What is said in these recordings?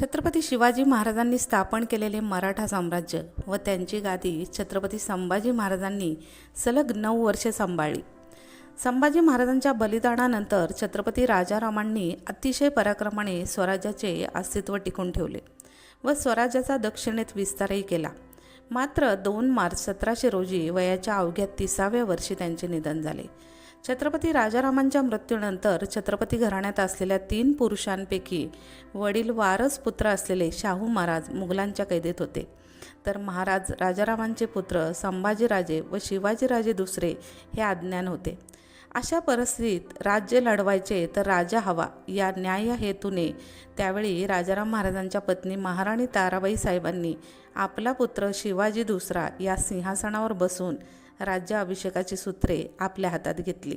छत्रपती शिवाजी महाराजांनी स्थापन केलेले मराठा साम्राज्य व त्यांची गादी छत्रपती संभाजी महाराजांनी सलग नऊ वर्षे सांभाळली. संभाजी महाराजांच्या बलिदानानंतर छत्रपती राजारामांनी अतिशय पराक्रमाने स्वराज्याचे अस्तित्व टिकून ठेवले व स्वराज्याचा दक्षिणेत विस्तारही केला. मात्र दोन मार्च सतराशे रोजी वयाच्या अवघ्या तिसाव्या वर्षी त्यांचे निधन झाले. छत्रपती राजारामांच्या मृत्यूनंतर छत्रपती घराण्यात असलेल्या तीन पुरुषांपैकी वडील वारस पुत्र असलेले शाहू महाराज मुघलांच्या कैदेत होते. तर महाराज राजारामांचे पुत्र संभाजीराजे व शिवाजीराजे दुसरे हे अज्ञान होते. अशा परिस्थितीत राज्य लढवायचे तर राजा हवा या न्याय हेतूने. त्यावेळी राजाराम महाराजांच्या पत्नी महाराणी ताराबाई साहेबांनी आपला पुत्र शिवाजी दुसरा या सिंहासनावर बसून राज्याभिषेकाची सूत्रे आपल्या हातात घेतली.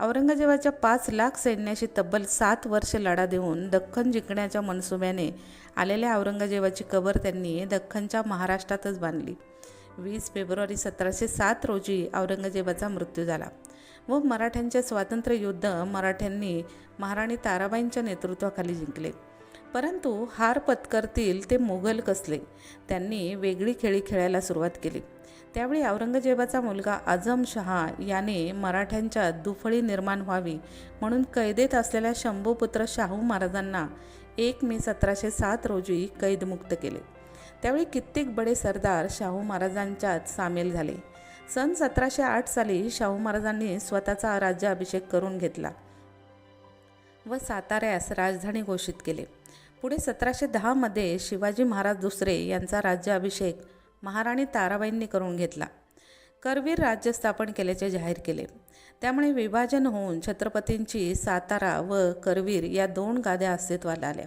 औरंगजेबाच्या पाच लाख सैन्याशी तब्बल सात वर्ष लढा देऊन दख्खन जिंकण्याच्या मनसुब्याने आलेल्या औरंगजेबाची कबर त्यांनी दख्खनच्या महाराष्ट्रातच बांधली. वीस फेब्रुवारी सतराशे सात रोजी औरंगजेबाचा मृत्यू झाला. व मराठ्यांचे स्वातंत्र्य युद्ध मराठ्यांनी महाराणी ताराबाईंच्या नेतृत्वाखाली जिंकले. परंतु हार पत्करतील ते मोगल कसले? त्यांनी वेगळी खेळी खेळायला सुरुवात केली. त्यावेळी औरंगजेबाचा मुलगा आझम शहा याने मराठ्यांच्या दुफळी निर्माण व्हावी म्हणून कैदेत असलेल्या शंभूपुत्र शाहू महाराजांना एक मे सतराशे सात रोजी कैदमुक्त केले. त्यावेळी कित्येक बडे सरदार शाहू महाराजांच्यात सामील झाले. सन सतराशे आठ साली शाहू महाराजांनी स्वतःचा राज्याभिषेक करून घेतला व साताऱ्यास राजधानी घोषित केले. पुढे सतराशे दहामध्ये शिवाजी महाराज दुसरे यांचा राज्याभिषेक महाराणी ताराबाईंनी करून घेतला. करवीर राज्य स्थापन केल्याचे जाहीर केले. त्यामुळे विभाजन होऊन छत्रपतींची सातारा व करवीर या दोन गाद्या अस्तित्वाला आल्या.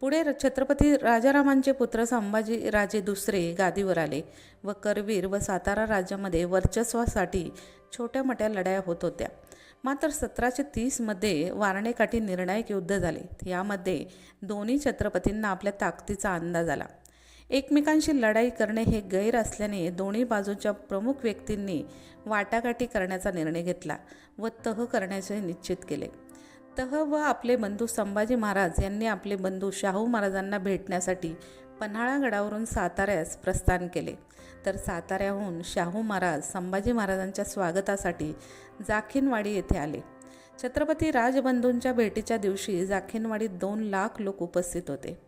पुढे छत्रपती राजारामांचे पुत्र संभाजी राजे दुसरे गादीवर आले व करवीर व सातारा राज्यामध्ये वर्चस्वासाठी छोट्या मोठ्या लढाया होत होत्या. मात्र सतराशे तीसमध्ये वारणेकाठी निर्णायक युद्ध झाले. यामध्ये दोन्ही छत्रपतींना आपल्या ताकदीचा अंदाज आला. एकमेकांशी लढाई करणे हे गैर असल्याने दोन्ही बाजूच्या प्रमुख व्यक्तींनी वाटाघाटी करण्याचा निर्णय घेतला व तह करण्याचे निश्चित केले. तह व आपले बंधू संभाजी महाराज यांनी आपले बंधू शाहू महाराजांना भेटण्यासाठी पन्हाळा गडावरून साताऱ्यास प्रस्थान केले. तर साताऱ्याहून शाहू महाराज संभाजी महाराजांच्या स्वागतासाठी जाखिनवाडी येथे आले. छत्रपती राजबंधूंच्या भेटीच्या दिवशी जाखिनवाडीत दोन लाख लोक उपस्थित होते.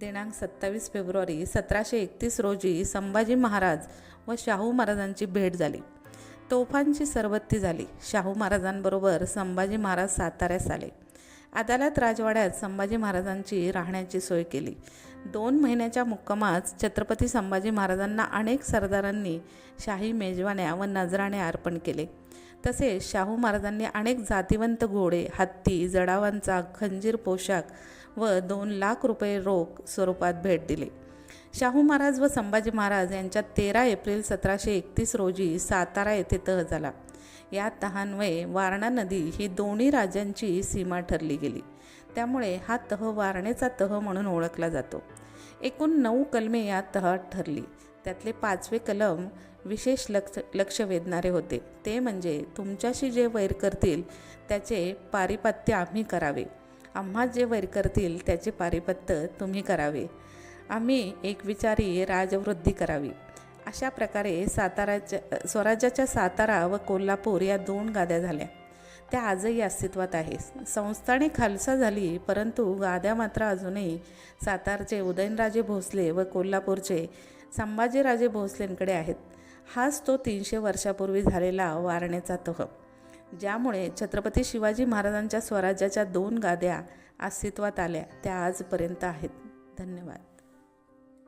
दिनांक सत्तावीस फेब्रुवारी सतराशे एकतीस रोजी संभाजी महाराज व शाहू महाराजांची भेट झाली. तोफांची सरबत्ती झाली. शाहू महाराजांबरोबर संभाजी महाराज साताऱ्यास आले. अदालत राजवाड्यात संभाजी महाराजांची राहण्याची सोय केली. दोन महिन्याच्या मुक्कामात छत्रपती संभाजी महाराजांना अनेक सरदारांनी शाही मेजवान्या व नजराणे अर्पण केले. तसेच शाहू महाराजांनी अनेक जातिवंत घोडे हत्ती जडावांचा खंजीर पोशाख व दोन लाख रुपये रोख स्वरूपात भेट दिली. शाहू महाराज व संभाजी महाराज यांच्या तेरा एप्रिल सतराशे एकतीस रोजी सातारा येथे तह झाला. या तहान्वये वारणा नदी ही दोन्ही राज्यांची सीमा ठरली गेली. त्यामुळे हा तह वारणेचा तह म्हणून ओळखला जातो. एकूण नऊ कलमे या तहात ठरली. त्यातले पाचवे कलम विशेष लक्ष लक्ष वेधणारे होते. ते म्हणजे तुमच्याशी जे वैर करतील त्याचे पारिपत्य आम्ही करावे. आम्हा जे वैर करतील त्याचे पारिपत्य तुम्ही करावे. आम्ही एक विचारी राजवृद्धी करावी. अशा प्रकारे साताराच्या स्वराज्याच्या सातारा व कोल्हापूर या दोन गाद्या झाल्या. त्या आजही अस्तित्वात आहे संस्थाने खालसा झाली परंतु गाद्या मात्र अजूनही सातारचे उदयनराजे भोसले व कोल्हापूरचे संभाजीराजे भोसलेंकडे आहेत. हाच तो तीनशे वर्षापूर्वी झालेला वारणेचा तह ज्यामुळे छत्रपती शिवाजी महाराजांच्या स्वराज्याच्या दोन गाद्या अस्तित्वात आल्या त्या आजपर्यंत आहेत. धन्यवाद.